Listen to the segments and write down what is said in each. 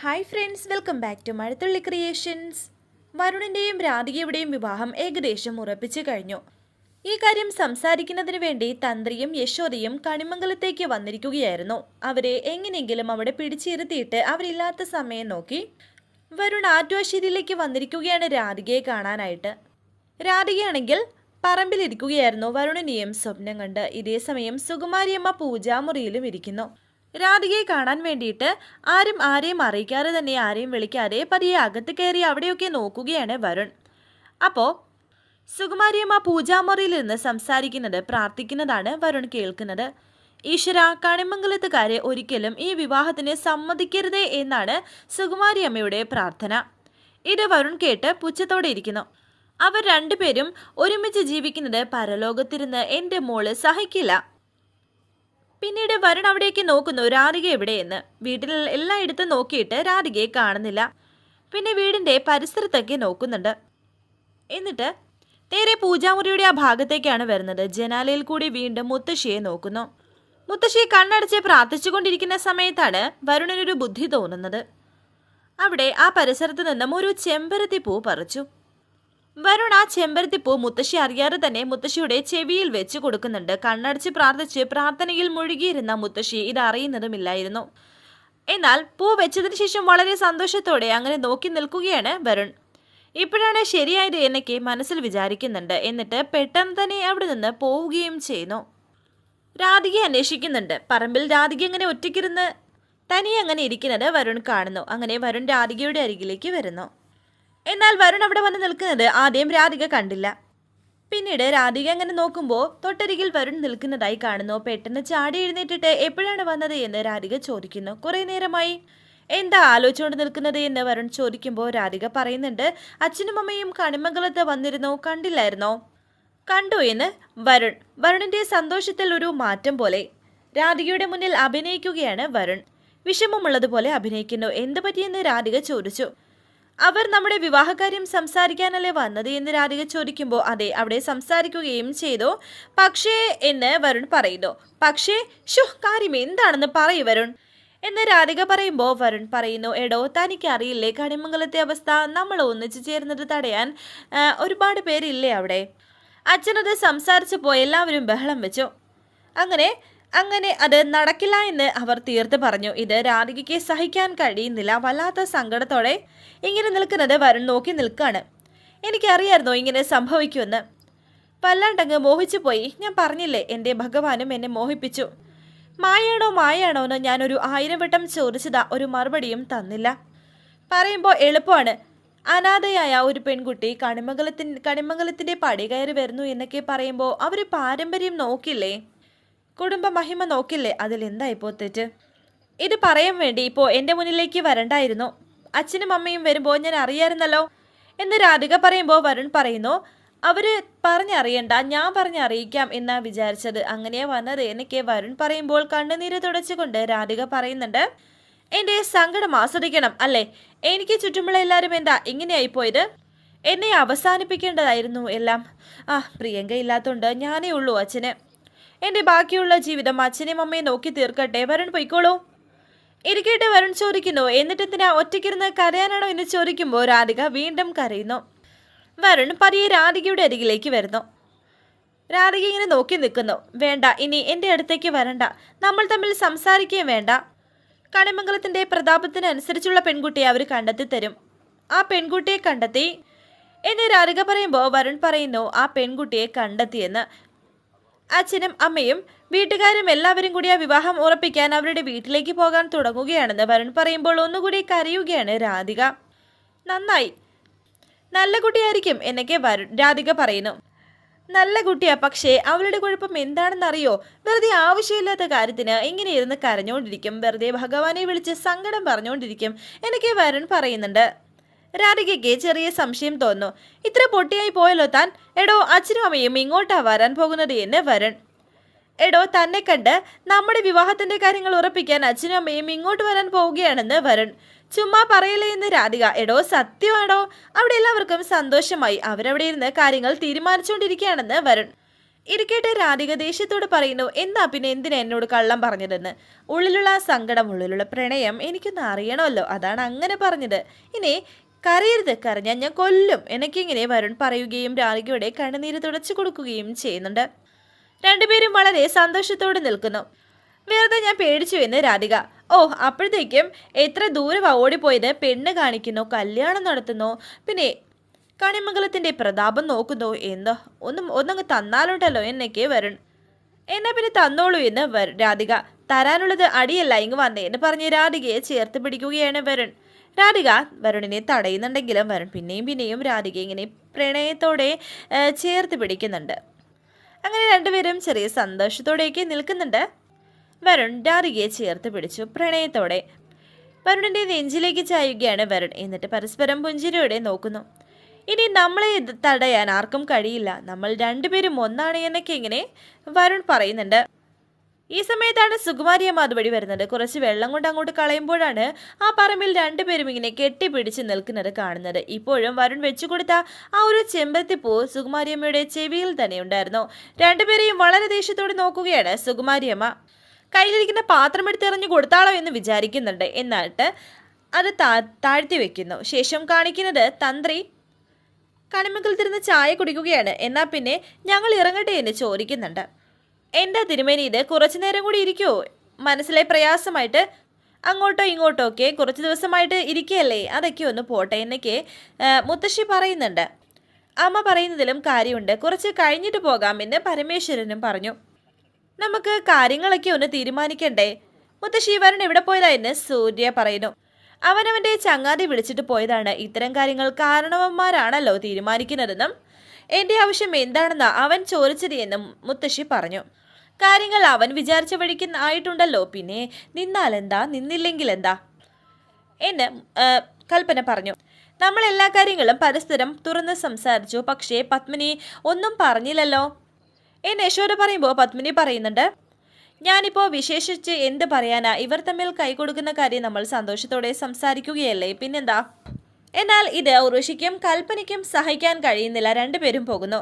Hi friends welcome back to Mazhathulli creations വരുണിന്റെയും രാധികയുടെയും വിവാഹം ഏകദേശം ഉറപ്പിച്ചു കഴിഞ്ഞു. ഈ കാര്യം സംസാരിക്കുന്നതിന് വേണ്ടി തന്ത്രിയും യശോദയും കണിമംഗലത്തേക്ക് വന്നിരിക്കുകയായിരുന്നു. അവരെ എങ്ങനെയെങ്കിലും അവിടെ പിടിച്ചിരുത്തിയിട്ട് അവരില്ലാത്ത സമയം നോക്കി വരുൺ ആറ്റുവാശ്ശേരിയിലേക്ക് വന്നിരിക്കുകയാണ് രാധികയെ കാണാനായിട്ട്. രാധികയാണെങ്കിൽ പറമ്പിലിരിക്കുകയായിരുന്നു വരുണിനെയും സ്വപ്നം കണ്ട്. ഇതേ സമയം സുകുമാരിയമ്മ പൂജാമുറിയിലും ഇരിക്കുന്നു. രാധികയെ കാണാൻ വേണ്ടിയിട്ട് ആരും ആരെയും അറിയിക്കാതെ തന്നെ ആരെയും വിളിക്കാതെ പതിയെ അകത്ത് കയറി അവിടെയൊക്കെ നോക്കുകയാണ് വരുൺ. അപ്പോൾ സുകുമാരിയമ്മ പൂജാമുറിയിൽ നിന്ന് സംസാരിക്കുന്നത് പ്രാർത്ഥിക്കുന്നതാണ് വരുൺ കേൾക്കുന്നത്. ഈശ്വര കണിമംഗലത്തുകാരെ ഒരിക്കലും ഈ വിവാഹത്തിന് സമ്മതിക്കരുതേ എന്നാണ് സുകുമാരിയമ്മയുടെ പ്രാർത്ഥന. ഇത് വരുൺ കേട്ട് പുച്ഛത്തോടെ ഇരിക്കുന്നു. അവർ രണ്ടുപേരും ഒരുമിച്ച് ജീവിക്കുന്നത് പരലോകത്തിരുന്ന് എന്റെ മോൾ സഹിക്കില്ല. പിന്നീട് വരുൺ അവിടേക്ക് നോക്കുന്നു രാധിക എവിടെയെന്ന്? വീട്ടിൽ എല്ലായിടത്തും നോക്കിയിട്ട് രാധികയെ കാണുന്നില്ല. പിന്നെ വീടിന്റെ പരിസരത്തൊക്കെ നോക്കുന്നുണ്ട്. എന്നിട്ട് നേരെ പൂജാമുറിയുടെ ആ ഭാഗത്തേക്കാണ് വരുന്നത്. ജനാലയിൽ കൂടി വീണ്ടും മുത്തശ്ശിയെ നോക്കുന്നു. മുത്തശ്ശി കണ്ണടച്ച് പ്രാർത്ഥിച്ചുകൊണ്ടിരിക്കുന്ന സമയത്താണ് വരുണനൊരു ബുദ്ധി തോന്നുന്നത്. അവിടെ ആ പരിസരത്ത് നിന്നും ഒരു ചെമ്പരത്തി പൂ പറിച്ചു. വരുൺ ആ ചെമ്പരത്തി പൂ മുത്തശ്ശി അറിയാതെ തന്നെ മുത്തശ്ശിയുടെ ചെവിയിൽ വെച്ച് കൊടുക്കുന്നുണ്ട്. കണ്ണടച്ച് പ്രാർത്ഥിച്ച് പ്രാർത്ഥനയിൽ മുഴുകിയിരുന്ന മുത്തശ്ശി ഇത് അറിയുന്നതുമില്ലായിരുന്നു. എന്നാൽ പൂ വെച്ചതിന് ശേഷം വളരെ സന്തോഷത്തോടെ അങ്ങനെ നോക്കി നിൽക്കുകയാണ് വരുൺ. ഇപ്പോഴാണ് ശരിയായത് എന്നൊക്കെ മനസ്സിൽ വിചാരിക്കുന്നുണ്ട്. എന്നിട്ട് പെട്ടെന്ന് തന്നെ അവിടെ നിന്ന് പോവുകയും ചെയ്യുന്നു. രാധിക അന്വേഷിക്കുന്നുണ്ട്. പറമ്പിൽ രാധിക അങ്ങനെ ഒറ്റയ്ക്കിരുന്ന് തനിയെ അങ്ങനെ ഇരിക്കുന്നത് വരുൺ കാണുന്നു. അങ്ങനെ വരുൺ രാധികയുടെ അരികിലേക്ക് വരുന്നു. എന്നാൽ വരുൺ അവിടെ വന്ന് നിൽക്കുന്നത് ആദ്യം രാധിക കണ്ടില്ല. പിന്നീട് രാധിക അങ്ങനെ നോക്കുമ്പോൾ തൊട്ടരികിൽ വരുൺ നിൽക്കുന്നതായി കാണുന്നു. പെട്ടെന്ന് ചാടി എഴുന്നേറ്റിട്ട് എപ്പോഴാണ് വന്നത് എന്ന് രാധിക ചോദിക്കുന്നു. കുറേ നേരമായി. എന്താ ആലോചിച്ചുകൊണ്ട് നിൽക്കുന്നത് എന്ന് വരുൺ ചോദിക്കുമ്പോൾ രാധിക പറയുന്നുണ്ട് അച്ഛനും അമ്മയും കണിമംഗലത്ത് വന്നിരുന്നോ കണ്ടില്ലായിരുന്നോ? കണ്ടു എന്ന് വരുൺ. വരുണിന്റെ സന്തോഷത്തിൽ ഒരു മാറ്റം പോലെ. രാധികയുടെ മുന്നിൽ അഭിനയിക്കുകയാണ് വരുൺ. വിഷമമുള്ളതുപോലെ അഭിനയിക്കുന്നു. എന്ത് പറ്റിയെന്ന് രാധിക ചോദിച്ചു. അവർ നമ്മുടെ വിവാഹകാര്യം സംസാരിക്കാനല്ലേ വന്നത് എന്ന് രാധിക ചോദിക്കുമ്പോൾ അതെ അവിടെ സംസാരിക്കുകയും ചെയ്തു. പക്ഷേ എന്ന് വരുൺ പറയുന്നു. പക്ഷേ ഷു കാര്യം എന്താണെന്ന് പറയൂ വരുൺ. എന്ന് രാധിക പറയുമ്പോൾ വരുൺ പറയുന്നു എടോ തനിക്ക് അറിയില്ലേ കണിമംഗലത്തെ അവസ്ഥ? നമ്മൾ ഒന്നിച്ചു ചേർന്നത് തടയാൻ ഒരുപാട് പേരില്ലേ അവിടെ? അച്ഛനത് സംസാരിച്ചപ്പോൾ എല്ലാവരും ബഹളം വെച്ചു. അങ്ങനെ അങ്ങനെ അത് നടക്കില്ല എന്ന് അവർ തീർത്ത് പറഞ്ഞു. ഇത് രാധികയ്ക്ക് സഹിക്കാൻ കഴിയുന്നില്ല. വല്ലാത്ത സങ്കടത്തോടെ ഇങ്ങനെ നിൽക്കുന്നത് വരുൺ നോക്കി നിൽക്കുകയാണ് എനിക്കറിയായിരുന്നു ഇങ്ങനെ സംഭവിക്കുമെന്ന്. വല്ലാണ്ടങ്ങ് മോഹിച്ചു പോയി. ഞാൻ പറഞ്ഞില്ലേ എന്റെ ഭഗവാനും എന്നെ മോഹിപ്പിച്ചു. മായാണോ മായാണോ എന്ന് ഞാനൊരു ആയിരം വട്ടം ചോദിച്ചതാ. ഒരു മറുപടിയും തന്നില്ല. പറയുമ്പോൾ എളുപ്പമാണ്. അനാഥയായ ഒരു പെൺകുട്ടി കണിമംഗലത്തിൻ കണിമംഗലത്തിന്റെ പടി കയറി വരുന്നു എന്നൊക്കെ പറയുമ്പോൾ അവർ പാരമ്പര്യം നോക്കില്ലേ? കുടുംബ മഹിമ നോക്കില്ലേ? അതിൽ എന്താ ഇപ്പോൾ തെറ്റ് ഇത് പറയാൻ വേണ്ടി ഇപ്പോൾ എന്റെ മുന്നിലേക്ക് വരണ്ടായിരുന്നു. അച്ഛനും അമ്മയും വരുമ്പോൾ ഞാൻ അറിയായിരുന്നല്ലോ എന്ന് രാധിക പറയുമ്പോൾ വരുൺ പറയുന്നു അവർ പറഞ്ഞറിയണ്ട ഞാൻ പറഞ്ഞറിയിക്കാം എന്നാ വിചാരിച്ചത്. അങ്ങനെയാ വന്നത് എനിക്ക് വരുൺ പറയുമ്പോൾ കണ്ണുനീര് തുടച്ചുകൊണ്ട് രാധിക പറയുന്നുണ്ട് എന്റെ സങ്കടം ആസ്വദിക്കണം അല്ലേ? എനിക്ക് ചുറ്റുമുള്ള എല്ലാവരും എന്താ ഇങ്ങനെയായി പോയത്? എന്നെ അവസാനിപ്പിക്കേണ്ടതായിരുന്നു എല്ലാം. ആ പ്രിയങ്ക ഇല്ലാത്തതുകൊണ്ട് ഞാനേ ഉള്ളൂ അച്ഛന്. എന്റെ ബാക്കിയുള്ള ജീവിതം അച്ഛനെയും അമ്മയും നോക്കി തീർക്കട്ടെ. വരുൺ പൊയ്ക്കോളൂ. ഇരിക്കട്ടെ വരുൺ ചോദിക്കുന്നു. എന്നിട്ട് എന്തിനാ ഒറ്റയ്ക്കിരുന്ന് കരയാനാണോ എന്ന് ചോദിക്കുമ്പോൾ രാധിക വീണ്ടും കരയുന്നു. വരുൺ പതിയെ രാധികയുടെ അരികിലേക്ക് വരുന്നു. രാധിക ഇങ്ങനെ നോക്കി നിൽക്കുന്നു. വേണ്ട ഇനി എന്റെ അടുത്തേക്ക് വരണ്ട. നമ്മൾ തമ്മിൽ സംസാരിക്കുകയും വേണ്ട. കണിമംഗലത്തിന്റെ പ്രതാപത്തിനനുസരിച്ചുള്ള പെൺകുട്ടിയെ അവർ കണ്ടെത്തി തരും ആ പെൺകുട്ടിയെ കണ്ടെത്തി. എന്ന് രാധിക പറയുമ്പോൾ വരുൺ പറയുന്നു ആ പെൺകുട്ടിയെ കണ്ടെത്തിയെന്ന്. അച്ഛനും അമ്മയും വീട്ടുകാരും എല്ലാവരും കൂടി ആ വിവാഹം ഉറപ്പിക്കാൻ അവരുടെ വീട്ടിലേക്ക് പോകാൻ തുടങ്ങുകയാണെന്ന് വരുൺ പറയുമ്പോൾ ഒന്നുകൂടി കരയുകയാണ് രാധിക. നന്നായി. നല്ല കുട്ടിയായിരിക്കും എന്നൊക്കെ വരുൺ രാധിക പറയുന്നു. നല്ല കുട്ടിയാ പക്ഷേ അവളുടെ കുഴപ്പം എന്താണെന്നറിയോ? വെറുതെ ആവശ്യമില്ലാത്ത കാര്യത്തിന് ഇങ്ങനെ ഇരുന്ന് കരഞ്ഞുകൊണ്ടിരിക്കും വെറുതെ ഭഗവാനെ വിളിച്ച് സങ്കടം പറഞ്ഞുകൊണ്ടിരിക്കും എനിക്ക് വരുൺ പറയുന്നുണ്ട്. രാധികയ്ക്ക് ചെറിയ സംശയം തോന്നു ഇത്ര പൊട്ടിയായി പോയല്ലോ താൻ. എടോ അച്ഛനും അമ്മയും ഇങ്ങോട്ടാ വരാൻ പോകുന്നത് എന്ന് വരൺ. എടോ തന്നെ കണ്ട് നമ്മുടെ വിവാഹത്തിന്റെ കാര്യങ്ങൾ ഉറപ്പിക്കാൻ അച്ഛനും അമ്മയും ഇങ്ങോട്ട് വരാൻ പോവുകയാണെന്ന് വരൺ. ചുമ്മാ പറയലേ എന്ന് രാധിക. എടോ സത്യമാണോ? അവിടെ എല്ലാവർക്കും സന്തോഷമായി. അവരവിടെ ഇരുന്ന് കാര്യങ്ങൾ തീരുമാനിച്ചുകൊണ്ടിരിക്കുകയാണെന്ന് വരൺ. ഇരിക്കട്ടെ രാധിക ദേഷ്യത്തോട് പറയുന്നു. എന്താ പിന്നെ എന്തിനാ എന്നോട് കള്ളം പറഞ്ഞതെന്ന്? ഉള്ളിലുള്ള സങ്കടം ഉള്ളിലുള്ള പ്രണയം എനിക്കൊന്ന് അറിയണമല്ലോ. അതാണ് അങ്ങനെ പറഞ്ഞത്. ഇനി കരയരുത് കരഞ്ഞാൽ ഞാൻ കൊല്ലും. എനിക്കിങ്ങനെ വരുൺ പറയുകയും രാധികയുടെ കണ്ണുനീര് തുടച്ചു കൊടുക്കുകയും ചെയ്യുന്നുണ്ട്. രണ്ടുപേരും വളരെ സന്തോഷത്തോടെ നിൽക്കുന്നു. വെറുതെ ഞാൻ പേടിച്ചു എന്ന് രാധിക. ഓ അപ്പോഴത്തേക്കും എത്ര ദൂരം ഓടിപ്പോയത്? പെണ്ണ് കാണിക്കുന്നു കല്യാണം നടത്തുന്നു. പിന്നെ കണിമംഗലത്തിന്റെ പ്രതാപം നോക്കുന്നു. എന്തോ? ഒന്നും ഒന്നങ്ങ് തന്നാലുണ്ടല്ലോ എന്നൊക്കെ വരുൺ. എന്നാ പിന്നെ തന്നോളൂ എന്ന് രാധിക. തരാനുള്ളത് അടിയല്ല ഇങ്ങ് വന്നേ എന്ന് പറഞ്ഞ് രാധികയെ ചേർത്ത് പിടിക്കുകയാണ് വരുൺ. രാധിക വരുണിനെ തടയുന്നുണ്ടെങ്കിലും വരുൺ പിന്നെയും പിന്നെയും രാധിക ഇങ്ങനെ പ്രണയത്തോടെ ചേർത്ത് പിടിക്കുന്നുണ്ട്. അങ്ങനെ രണ്ടുപേരും ചെറിയ സന്തോഷത്തോടെയൊക്കെ നിൽക്കുന്നുണ്ട്. വരുൺ രാധികയെ ചേർത്ത് പിടിച്ചു പ്രണയത്തോടെ. വരുണിന്റെ നെഞ്ചിലേക്ക് ചായുകയാണ് വരുൺ. എന്നിട്ട് പരസ്പരം പുഞ്ചിരിയോടെ നോക്കുന്നു. ഇനി നമ്മളെ തടയാൻ ആർക്കും കഴിയില്ല. നമ്മൾ രണ്ടുപേരും ഒന്നാണ് എന്നൊക്കെ ഇങ്ങനെ വരുൺ പറയുന്നുണ്ട്. ഈ സമയത്താണ് സുകുമാരിയമ്മ അതുവഴി വരുന്നത്. കുറച്ച് വെള്ളം കൊണ്ട് അങ്ങോട്ട് കളയുമ്പോഴാണ് ആ പറമ്പിൽ രണ്ടുപേരും ഇങ്ങനെ കെട്ടിപ്പിടിച്ച് നിൽക്കുന്നത് കാണുന്നത്. ഇപ്പോഴും വരുൺ വെച്ചു കൊടുത്ത ആ ഒരു ചെമ്പത്തിപ്പൂ സുകുമാരിയമ്മയുടെ ചെവിയിൽ തന്നെ ഉണ്ടായിരുന്നു. രണ്ടുപേരെയും വളരെ ദേഷ്യത്തോടെ നോക്കുകയാണ് സുകുമാരിയമ്മ കയ്യിലിരിക്കുന്ന പാത്രം എടുത്തെറിഞ്ഞു കൊടുത്താളോ എന്ന് വിചാരിക്കുന്നുണ്ട്. എന്നിട്ട് അത് താഴ്ത്തി വെക്കുന്നു. ശേഷം കാണിക്കുന്നത് തന്ത്രി കണിമംഗലത്തിരുന്ന് ചായ കുടിക്കുകയാണ്. എന്നാൽ പിന്നെ ഞങ്ങൾ ഇറങ്ങട്ടെ എന്ന് ചോദിക്കുന്നുണ്ട്. എന്താ തിരുമേനി ഇത് കുറച്ചു നേരം കൂടി ഇരിക്കുവോ മനസ്സിലെ പ്രയാസമായിട്ട് അങ്ങോട്ടോ ഇങ്ങോട്ടോ ഒക്കെ കുറച്ച് ദിവസമായിട്ട് ഇരിക്കുകയല്ലേ? അതൊക്കെ ഒന്ന് പോട്ടെ എന്നൊക്കെ മുത്തശ്ശി പറയുന്നുണ്ട്. അമ്മ പറയുന്നതിലും കാര്യമുണ്ട്. കുറച്ച് കഴിഞ്ഞിട്ട് പോകാമെന്ന് പരമേശ്വരനും പറഞ്ഞു. നമുക്ക് കാര്യങ്ങളൊക്കെ ഒന്ന് തീരുമാനിക്കണ്ടേ? മുത്തശ്ശി വരൻ എവിടെ പോയതാ എന്ന് സൂര്യ പറയുന്നു. അവനവന്റെ ചങ്ങാതി വിളിച്ചിട്ട് പോയതാണ്. ഇത്തരം കാര്യങ്ങൾ കാരണവന്മാരാണല്ലോ തീരുമാനിക്കുന്നതെന്നും എന്റെ ആവശ്യം എന്താണെന്ന് അവൻ ചോദിച്ചത് എന്നും മുത്തശ്ശി പറഞ്ഞു. കാര്യങ്ങൾ അവൻ വിചാരിച്ച വഴിക്ക് ആയിട്ടുണ്ടല്ലോ. പിന്നെ നിന്നാലെന്താ? നിന്നില്ലെങ്കിൽ എന്താ എന്ന് കൽപ്പന പറഞ്ഞു. നമ്മൾ എല്ലാ കാര്യങ്ങളും പരസ്പരം തുറന്ന് സംസാരിച്ചു. പക്ഷേ പത്മിനി ഒന്നും പറഞ്ഞില്ലല്ലോ. എന്ന് യശോദ പറയുമ്പോൾ പത്മിനി പറയുന്നുണ്ട് ഞാനിപ്പോൾ വിശേഷിച്ച് എന്ത് പറയാനാ? ഇവർ തമ്മിൽ കൈകൊടുക്കുന്ന കാര്യം നമ്മൾ സന്തോഷത്തോടെ സംസാരിക്കുകയല്ലേ? പിന്നെന്താ? എന്നാൽ ഇത് ഉറുഷിക്കും കൽപ്പനയ്ക്കും സഹിക്കാൻ കഴിയുന്നില്ല. രണ്ടുപേരും പോകുന്നു.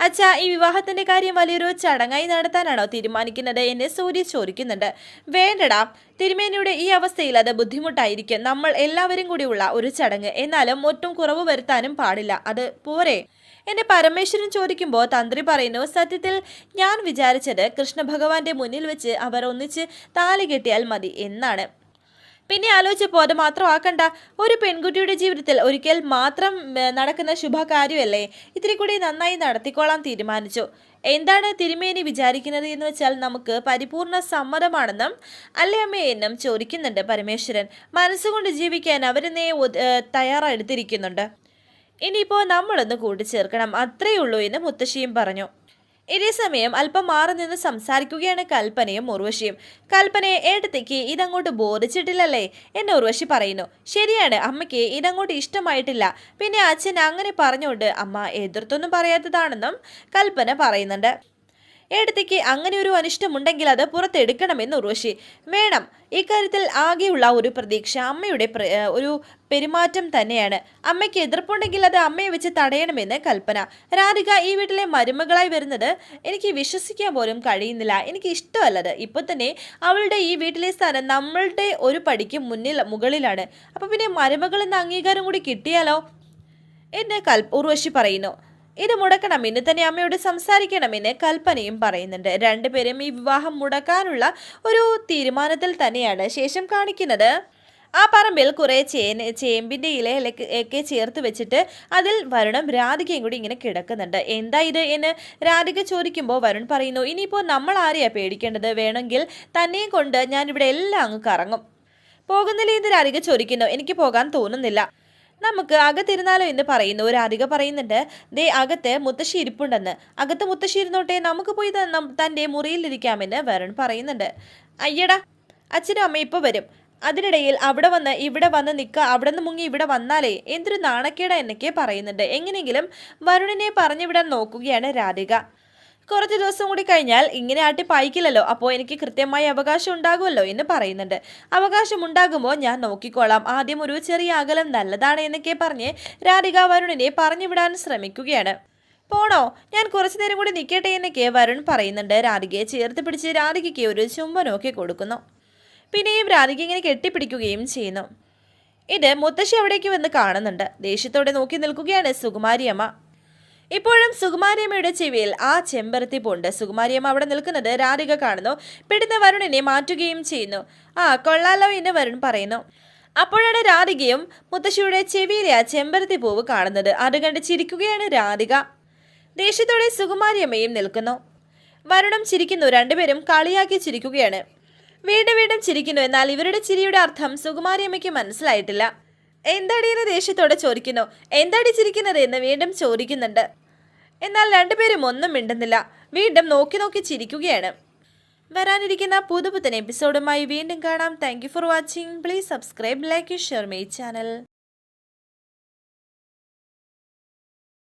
അച്ഛാ ഈ വിവാഹത്തിന്റെ കാര്യം വലിയൊരു ചടങ്ങായി നടത്താനാണോ തീരുമാനിക്കുന്നത് എന്ന് സൂര്യ ചോദിക്കുന്നുണ്ട്. വേണ്ടടാ തിരുമേനിയുടെ ഈ അവസ്ഥയിൽ അത് ബുദ്ധിമുട്ടായിരിക്കും. നമ്മൾ എല്ലാവരും കൂടിയുള്ള ഒരു ചടങ്ങ്. എന്നാലും ഒട്ടും കുറവ് വരുത്താനും പാടില്ല. അത് പോരെ? എന്നെ പരമേശ്വരൻ ചോദിക്കുമ്പോൾ തന്ത്രി പറയുന്നു സത്യത്തിൽ ഞാൻ വിചാരിച്ചത് കൃഷ്ണഭഗവാന്റെ മുന്നിൽ വെച്ച് അവർ ഒന്നിച്ച് താലി കെട്ടിയാൽ മതി എന്നാണ്. പിന്നെ ആലോചിച്ചപ്പോൾ അത് മാത്രം ആക്കണ്ട. ഒരു പെൺകുട്ടിയുടെ ജീവിതത്തിൽ ഒരിക്കൽ മാത്രം നടക്കുന്ന ശുഭകാര്യമല്ലേ? ഇത്തിരി കൂടി നന്നായി നടത്തിക്കോളാൻ തീരുമാനിച്ചു. എന്താണ് തിരുമേനി വിചാരിക്കുന്നത് എന്ന് വെച്ചാൽ നമുക്ക് പരിപൂർണ സമ്മതമാണെന്നും അല്ലേ അമ്മേ എന്നും ചോദിക്കുന്നുണ്ട് പരമേശ്വരൻ. മനസ്സുകൊണ്ട് ജീവിക്കാൻ അവരെന്നെ തയ്യാറെടുത്തിരിക്കുന്നുണ്ട് ഇനിയിപ്പോൾ നമ്മളൊന്ന് കൂട്ടിച്ചേർക്കണം അത്രയേ ഉള്ളൂ എന്ന് മുത്തശ്ശിയും പറഞ്ഞു. ഇതേ സമയം അല്പം മാറി നിന്ന് സംസാരിക്കുകയാണ് കൽപ്പനയും ഉർവശിയും. കൽപ്പനയെ ഏട്ടത്തേക്ക് ഇതങ്ങോട്ട് ബോധിച്ചിട്ടില്ലല്ലേ എന്ന് ഉർവശി പറയുന്നു. ശരിയാണ് അമ്മയ്ക്ക് ഇതങ്ങോട്ട് ഇഷ്ടമായിട്ടില്ല. പിന്നെ അച്ഛൻ അങ്ങനെ പറഞ്ഞുകൊണ്ട് അമ്മ എതിർത്തൊന്നും പറയാത്തതാണെന്നും കൽപ്പന പറയുന്നുണ്ട്. ഏടത്തേക്ക് അങ്ങനെ ഒരു അനിഷ്ടമുണ്ടെങ്കിൽ അത് പുറത്തെടുക്കണമെന്ന് ഉർവശി. വേണം ഇക്കാര്യത്തിൽ ആകെയുള്ള ഒരു പ്രതീക്ഷ അമ്മയുടെ ഒരു പെരുമാറ്റം തന്നെയാണ്. അമ്മയ്ക്ക് എതിർപ്പുണ്ടെങ്കിൽ അത് അമ്മയെ വെച്ച് തടയണമെന്ന് കൽപ്പന. രാധിക ഈ വീട്ടിലെ മരുമകളായി വരുന്നത് എനിക്ക് വിശ്വസിക്കാൻ പോലും കഴിയുന്നില്ല. എനിക്ക് ഇഷ്ടമല്ലത്. ഇപ്പൊ തന്നെ അവളുടെ ഈ വീട്ടിലെ സ്ഥാനം നമ്മളുടെ ഒരു പടിക്ക് മുന്നിൽ മുകളിലാണ്. അപ്പോൾ പിന്നെ മരുമകൾ എന്ന അംഗീകാരം കൂടി കിട്ടിയാലോ? എന്ന് കൽ ഉർവശി പറയുന്നു. ഇത് മുടക്കണം ഇന്ന് തന്നെ അമ്മയോട് സംസാരിക്കണമെന്ന് കൽപ്പനയും പറയുന്നുണ്ട്. രണ്ടുപേരും ഈ വിവാഹം മുടക്കാനുള്ള ഒരു തീരുമാനത്തിൽ തന്നെയാണ് ശേഷം കാണിക്കുന്നത്. ആ പറമ്പിൽ കുറേ ചേന ചേമ്പിന്റെ ഇലയിലൊക്കെ ഒക്കെ ചേർത്ത് വെച്ചിട്ട് അതിൽ വരുണും രാധികയും കൂടി ഇങ്ങനെ കിടക്കുന്നുണ്ട്. എന്താ ഇത് എന്ന് രാധിക ചോദിക്കുമ്പോൾ വരുൺ പറയുന്നു ഇനിയിപ്പോൾ നമ്മൾ ആരെയാണ് പേടിക്കേണ്ടത്? വേണമെങ്കിൽ തന്നെയും കൊണ്ട് ഞാൻ ഇവിടെ എല്ലാം അങ്ങ് കറങ്ങും. പോകുന്നില്ല ഇത് രാധിക ചോദിക്കുന്നു എനിക്ക് പോകാൻ തോന്നുന്നില്ല. നമുക്ക് അകത്തിരുന്നാലോ എന്ന് പറയുന്നു. അറിക പറയുന്നുണ്ട്. ദേ അകത്ത് മുത്തശ്ശി ഇരിപ്പുണ്ടെന്ന്. അകത്ത് മുത്തശ്ശി ഇരുന്നോട്ടെ നമുക്ക് പോയി തന്റെ മുറിയിലിരിക്കാമെന്ന് വരുൺ പറയുന്നുണ്ട്. അയ്യടാ അച്ഛനും അമ്മ ഇപ്പോൾ വരും. അതിനിടയിൽ അവിടെ വന്ന് ഇവിടെ വന്ന് നിൽക്കുക അവിടെ നിന്ന് മുങ്ങി ഇവിടെ വന്നാലേ എന്തൊരു നാണക്കേട എന്നൊക്കെ പറയുന്നുണ്ട്. എങ്ങനെയെങ്കിലും വരുണിനെ പറഞ്ഞുവിടാൻ നോക്കുകയാണ് രാധിക. കുറച്ച് ദിവസം കൂടി കഴിഞ്ഞാൽ ഇങ്ങനെ ആട്ടി പായിക്കില്ലല്ലോ. അപ്പോൾ എനിക്ക് കൃത്യമായി അവകാശം ഉണ്ടാകുമല്ലോ എന്ന് പറയുന്നുണ്ട്. അവകാശം ഉണ്ടാകുമ്പോൾ ഞാൻ നോക്കിക്കോളാം. ആദ്യം ഒരു ചെറിയ അകലം നല്ലതാണ് എന്നൊക്കെ പറഞ്ഞ് രാധിക വരുണിനെ പറഞ്ഞു വിടാൻ ശ്രമിക്കുകയാണ്. പോണോ? ഞാൻ കുറച്ചു നേരം കൂടി നിൽക്കട്ടെ എന്നൊക്കെ വരുൺ പറയുന്നുണ്ട്. രാധികയെ ചേർത്ത് പിടിച്ച് രാധികയ്ക്ക് ഒരു ചുംബനമൊക്കെ കൊടുക്കുന്നു. പിന്നെയും രാധിക ഇങ്ങനെ കെട്ടിപ്പിടിക്കുകയും ചെയ്യുന്നു. ഇത് മുത്തശ്ശി അവിടേക്ക് വന്ന് കാണുന്നുണ്ട്. ദേഷ്യത്തോടെ നോക്കി നിൽക്കുകയാണ് സുകുമാരിയമ്മ. ഇപ്പോഴും സുകുമാരിയമ്മയുടെ ചെവിയിൽ ആ ചെമ്പരത്തി പൂണ്ട്. സുകുമാരിയമ്മ അവിടെ നിൽക്കുന്നത് രാധിക കാണുന്നു. പെടുന്ന വരുണിനെ മാറ്റുകയും ചെയ്യുന്നു. ആ കൊള്ളാലോ എന്ന് വരുൺ പറയുന്നു. അപ്പോഴാണ് രാധികയും മുത്തശ്ശിയുടെ ചെവിയിലെ ആ ചെമ്പരത്തി പൂവ് കാണുന്നത്. അത് കണ്ട് ചിരിക്കുകയാണ് രാധിക. ദേഷ്യത്തോടെ സുകുമാരിയമ്മയും നിൽക്കുന്നു. വരുണം ചിരിക്കുന്നു. രണ്ടുപേരും കളിയാക്കി ചിരിക്കുകയാണ്. വീണ്ടും വീണ്ടും ചിരിക്കുന്നു. എന്നാൽ ഇവരുടെ ചിരിയുടെ അർത്ഥം സുകുമാരിയമ്മയ്ക്ക് മനസ്സിലായിട്ടില്ല. എന്താടി എന്ന് ദേഷ്യത്തോടെ ചോദിക്കുന്നു. എന്താടി ചിരിക്കുന്നത് എന്ന് വീണ്ടും ചോദിക്കുന്നുണ്ട്. എന്നാൽ രണ്ടുപേരും ഒന്നും മിണ്ടുന്നില്ല. വീണ്ടും നോക്കി നോക്കി ചിരിക്കുകയാണ്. വരാനിരിക്കുന്ന പുതുപുത്തൻ എപ്പിസോഡുമായി വീണ്ടും കാണാം. Thank for watching please subscribe like share my channel